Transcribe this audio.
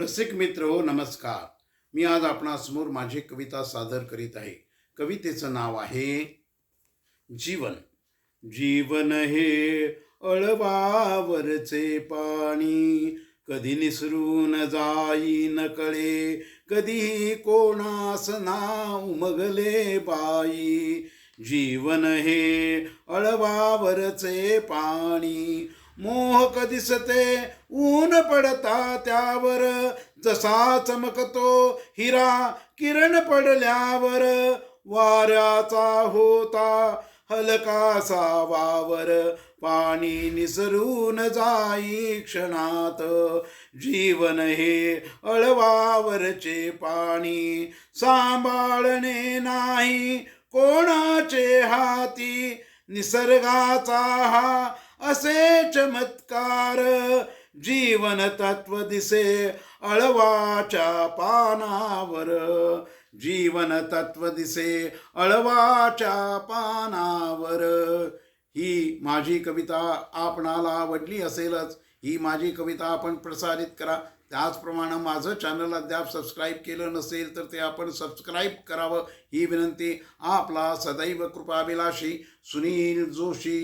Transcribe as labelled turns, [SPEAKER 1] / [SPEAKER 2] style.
[SPEAKER 1] रसिक मित्र हो नमस्कार. मी आज आपणासमोर माझी कविता सादर करीत आहे. कवितेचं नाव आहे जीवन. जीवन हे अळवावरचे पाणी. कधी निसरून जाई न कळे कधी कोणास नाव उमगले बाई. जीवन हे अळवावरचे पाणी. मोहक दिसते ऊन पडता त्यावर. जसा चमकतो हिरा किरण पडल्यावर. वाऱ्याचा होता हलकासा वावर. पाणी निसरून जाई क्षणात. जीवन हे अळवावरचे पाणी. सांभाळणे नाही कोणाचे हाती. निसर्गाचा हा असे चमत्कार जीवन तत्व दिसे अळवाच्या पानावर. जीवन तत्व दिसे अळवाच्या पानावर. ही माझी कविता आपणाला आवडली असेलच ही माझी कविता आपण प्रसारित करा. त्याचप्रमाणे माझं चॅनल अद्याप सबस्क्राईब केलं नसेल तर ते आपण सबस्क्राईब करावं. ही विनंती आपला सदैव कृपाभिलाषी सुनील जोशी.